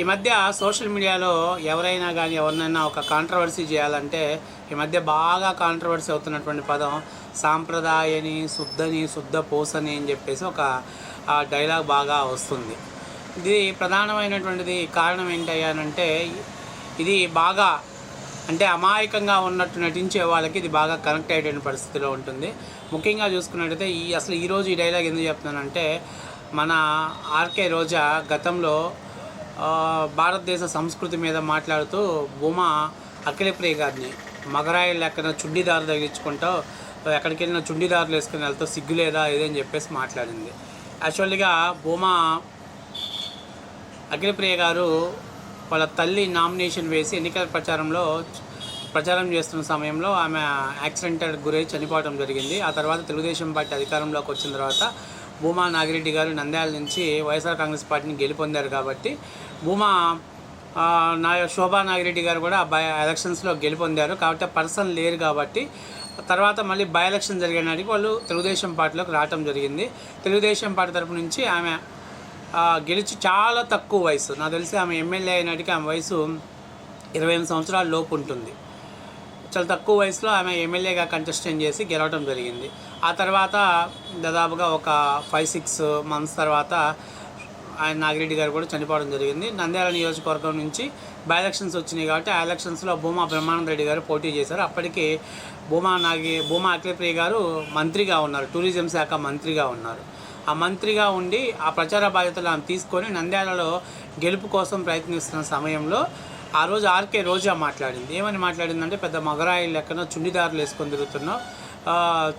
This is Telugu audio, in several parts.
ఈ మధ్య సోషల్ మీడియాలో ఎవరైనా కానీ ఎవరినైనా ఒక కాంట్రవర్సీ చేయాలంటే ఈ మధ్య బాగా కాంట్రవర్సీ అవుతున్నటువంటి పదం సాంప్రదాయని శుద్ధని శుద్ధ పోసని అని చెప్పేసి ఒక డైలాగ్ బాగా వస్తుంది. ఇది ప్రధానమైనటువంటిది కారణం ఏంటయ్యానంటే ఇది బాగా అంటే అమాయకంగా ఉన్నట్టు నటించే వాళ్ళకి ఇది బాగా కనెక్ట్ అయ్యేటువంటి పరిస్థితిలో ఉంటుంది. ముఖ్యంగా చూసుకున్నట్టయితే ఈ అసలు ఈరోజు ఈ డైలాగ్ ఎందుకు చెప్తున్నానంటే మన ఆర్కే రోజా గతంలో భారతదేశ సంస్కృతి మీద మాట్లాడుతూ భూమా అఖిలప్రియ గారిని మగరాయి లెక్కన చుండిదారు తగిలించుకుంటూ ఎక్కడికి వెళ్ళినా చుండిదారులు వేసుకుని వెళ్తా సిగ్గు లేదా ఇదని చెప్పేసి మాట్లాడింది. యాక్చువల్గా భూమా అఖిలప్రియ గారు వాళ్ళ తల్లి నామినేషన్ వేసి ఎన్నికల ప్రచారంలో ప్రచారం చేస్తున్న సమయంలో ఆమె యాక్సిడెంట్ గురై చనిపోవడం జరిగింది. ఆ తర్వాత తెలుగుదేశం పార్టీ అధికారంలోకి వచ్చిన తర్వాత భూమా నాగిరెడ్డి గారు నంద్యాల నుంచి వైఎస్ఆర్ కాంగ్రెస్ పార్టీని గెలుపొందారు కాబట్టి భూమా నా శోభా నాగిరెడ్డి గారు కూడా బై ఎలక్షన్స్లో గెలుపొందారు కాబట్టి పర్సన్ లేరు కాబట్టి తర్వాత మళ్ళీ బై ఎలక్షన్ జరిగినాడికి వాళ్ళు తెలుగుదేశం పార్టీలోకి రావటం జరిగింది. తెలుగుదేశం పార్టీ తరపు నుంచి ఆమె గెలిచి చాలా తక్కువ వయసు. నాకు తెలిసి ఆమె ఎమ్మెల్యే అయినాటికి ఆమె వయసు ఇరవై ఎనిమిది సంవత్సరాల లోపు ఉంటుంది. చాలా తక్కువ వయసులో ఆమె ఎమ్మెల్యేగా కంటెస్టెంట్ చేసి గెలవడం జరిగింది. ఆ తర్వాత దాదాపుగా ఒక ఫైవ్ సిక్స్ మంత్స్ తర్వాత ఆయన నాగిరెడ్డి గారు కూడా చనిపోవడం జరిగింది. నంద్యాల నియోజకవర్గం నుంచి బై ఎలక్షన్స్ వచ్చినాయి కాబట్టి ఆ ఎలక్షన్స్లో భూమా బ్రహ్మానంద రెడ్డి గారు పోటీ చేశారు. అప్పటికి భూమా నాగి భూమా అఖిలప్రియ గారు మంత్రిగా ఉన్నారు. టూరిజం శాఖ మంత్రిగా ఉన్నారు. ఆ మంత్రిగా ఉండి ఆ ప్రచార బాధ్యతలు ఆమె తీసుకొని నంద్యాలలో గెలుపు కోసం ప్రయత్నిస్తున్న సమయంలో ఆ రోజు ఆర్కే రోజా మాట్లాడింది. ఏమని మాట్లాడిందంటే పెద్ద మగరాయి లెక్కన చుండిదారులు వేసుకొని తిరుగుతున్నావు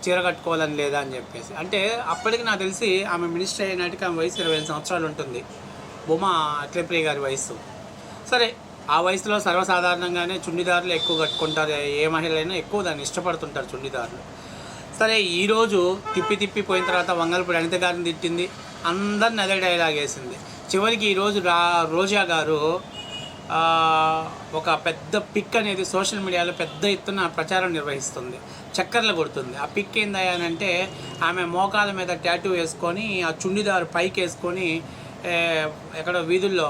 చీర కట్టుకోవాలని లేదా అని చెప్పేసి. అంటే అప్పటికి నాకు తెలిసి ఆమె మినిస్టర్ అయినట్టుగా ఆమె వయసు ఇరవై ఐదు సంవత్సరాలు ఉంటుంది. బొమ్మ అఖిలప్రియ గారి వయసు సరే ఆ వయసులో సర్వసాధారణంగానే చుండిదారులు ఎక్కువ కట్టుకుంటారు. ఏ మహిళైనా ఎక్కువ దాన్ని ఇష్టపడుతుంటారు చుండిదారులు. సరే ఈరోజు తిప్పి తిప్పి పోయిన తర్వాత వంగలపూడి అనిత గారిని తిట్టింది. అందరిని అదే డైలాగ్ వేసింది. చివరికి ఈరోజు రా రోజా గారు ఒక పెద్ద పిక్ అనేది సోషల్ మీడియాలో పెద్ద ఎత్తున ప్రచారం నిర్వహిస్తుంది. చక్కర్లు కొడుతుంది. ఆ పిక్ ఏందయ్యానంటే ఆమె మోకాల మీద ట్యాటూ వేసుకొని ఆ చుండిదారు పైకి వేసుకొని ఎక్కడో వీధుల్లో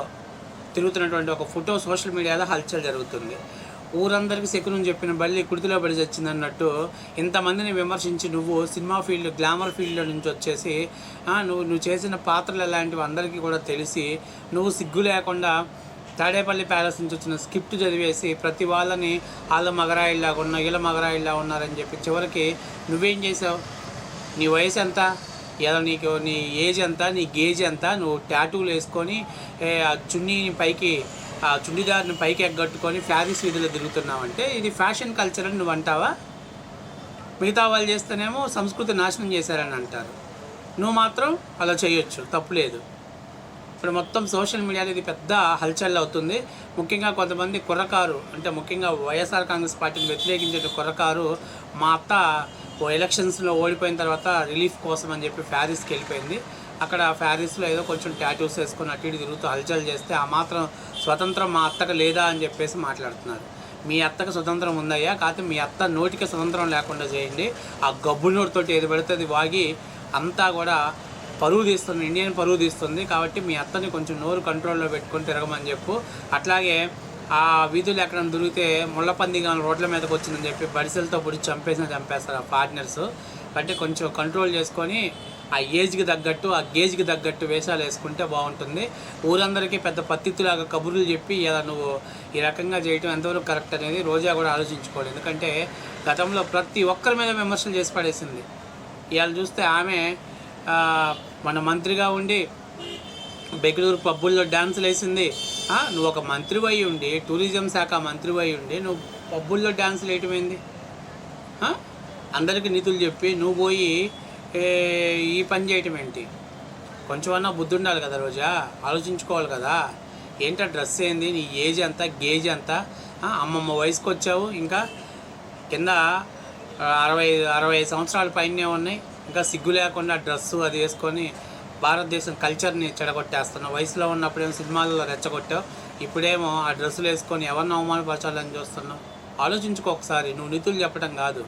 తిరుగుతున్నటువంటి ఒక ఫోటో సోషల్ మీడియాలో హల్చల్ జరుగుతుంది. ఊరందరికీ శకునం చెప్పిన బల్లి కుడితిలో పడి వచ్చింది అన్నట్టు ఇంతమందిని విమర్శించి నువ్వు సినిమా ఫీల్డ్ గ్లామర్ ఫీల్డ్లో నుంచి వచ్చేసి నువ్వు నువ్వు చేసిన పాత్రలు ఎలాంటివి అందరికీ కూడా తెలిసి నువ్వు సిగ్గు లేకుండా తాడేపల్లి ప్యాలెస్ నుంచి వచ్చిన స్క్రిప్ట్ చదివేసి ప్రతి వాళ్ళని వాళ్ళ మగరాయిల్లా ఉన్నా వీళ్ళ మగరాయిల్లా ఉన్నారని చెప్పి చివరికి నువ్వేం చేసావు? నీ వయసు ఎంత? ఎలా నీకు నీ ఏజ్ ఎంత? నీ గేజ్ ఎంత? నువ్వు ట్యాటూలు వేసుకొని ఆ చున్నీని పైకి ఆ చుండిదారిని పైకి ఎగ్గట్టుకొని ప్యారిస్ వీధిలో తిరుగుతున్నావంటే ఇది ఫ్యాషన్ కల్చర్ అని నువ్వు అంటావా? మిగతా వాళ్ళు చేస్తేనేమో సంస్కృతి నాశనం చేశారని అంటారు. నువ్వు మాత్రం అలా చేయొచ్చు తప్పులేదు ఇప్పుడు మొత్తం సోషల్ మీడియాలో ఇది పెద్ద హల్చల్ అవుతుంది. ముఖ్యంగా కొంతమంది కుర్రకారు అంటే ముఖ్యంగా వైఎస్ఆర్ కాంగ్రెస్ పార్టీని వ్యతిరేకించే కుర్రకారు మా అత్త ఓ ఎలక్షన్స్లో ఓడిపోయిన తర్వాత రిలీఫ్ కోసం అని చెప్పి ప్యారిస్కి వెళ్ళిపోయింది. అక్కడ ప్యారిస్లో ఏదో కొంచెం టాటూస్ వేసుకొని అటు ఇటు తిరుగుతూ హల్చల్ చేస్తే ఆ మాత్రం స్వతంత్రం మా అత్తకు లేదా అని చెప్పేసి మాట్లాడుతున్నారు. మీ అత్తకు స్వతంత్రం ఉందయ్యా కాకపోతే మీ అత్త నోటికి స్వతంత్రం లేకుండా చేయండి. ఆ గబ్బు నోటితోటి ఏది పెడితే అది వాగి అంతా కూడా పరువు తీస్తుంది ఇండియన్ పరువు తీస్తుంది. కాబట్టి మీ అత్తని కొంచెం నోరు కంట్రోల్లో పెట్టుకొని తిరగమని చెప్పు. అట్లాగే ఆ వీధులు ఎక్కడ దొరికితే ముళ్ళపంది కానీ రోడ్ల మీదకి వచ్చిందని చెప్పి బడిసెలతో పొడి చంపేసిన చంపేస్తారు ఆ పార్ట్నర్స్ కాబట్టి కొంచెం కంట్రోల్ చేసుకొని ఆ ఏజ్కి తగ్గట్టు ఆ గేజ్కి తగ్గట్టు వేషాలు వేసుకుంటే బాగుంటుంది. ఊరందరికీ పెద్ద పత్తిత్తులాగా కబుర్లు చెప్పి ఇలా నువ్వు ఈ రకంగా చేయటం ఎంతవరకు కరెక్ట్ అనేది రోజా కూడా ఆలోచించుకోవాలి. ఎందుకంటే గతంలో ప్రతి ఒక్కరి మీద విమర్శలు చేసి పడేసింది. ఇవాళ చూస్తే ఆమె మన మంత్రిగా ఉండి బెంగళూరు పబ్బుల్లో డ్యాన్సులు వేసింది నువ్వు ఒక మంత్రివై ఉండి టూరిజం శాఖ మంత్రివై ఉండి నువ్వు పబ్బుల్లో డ్యాన్సులు వేయటమైంది అందరికీ నిధులు చెప్పి నువ్వు పోయి ఈ పని చేయటం ఏంటి కొంచెమన్నా బుద్ధి ఉండాలి కదా రోజా ఆలోచించుకోవాలి కదా. ఏంటా డ్రెస్ ఏంది నీ ఏజ్ ఎంత గేజ్ ఎంత? అమ్మమ్మ వయసుకు వచ్చావు ఇంకా కింద అరవై అరవై సంవత్సరాల పైనే ఉన్నాయి. ఇంకా సిగ్గు లేకుండా డ్రెస్సు అది వేసుకొని భారతదేశం కల్చర్ని చెడగొట్టేస్తున్నావు వయసులో ఉన్నప్పుడేమో సినిమాలలో రెచ్చగొట్టావు ఇప్పుడేమో ఆ డ్రెస్సులు వేసుకొని ఎవరిని అవమానపరచాలని చూస్తున్నావు? ఆలోచించుకో ఒకసారి నువ్వు నిధులు చెప్పడం కాదు.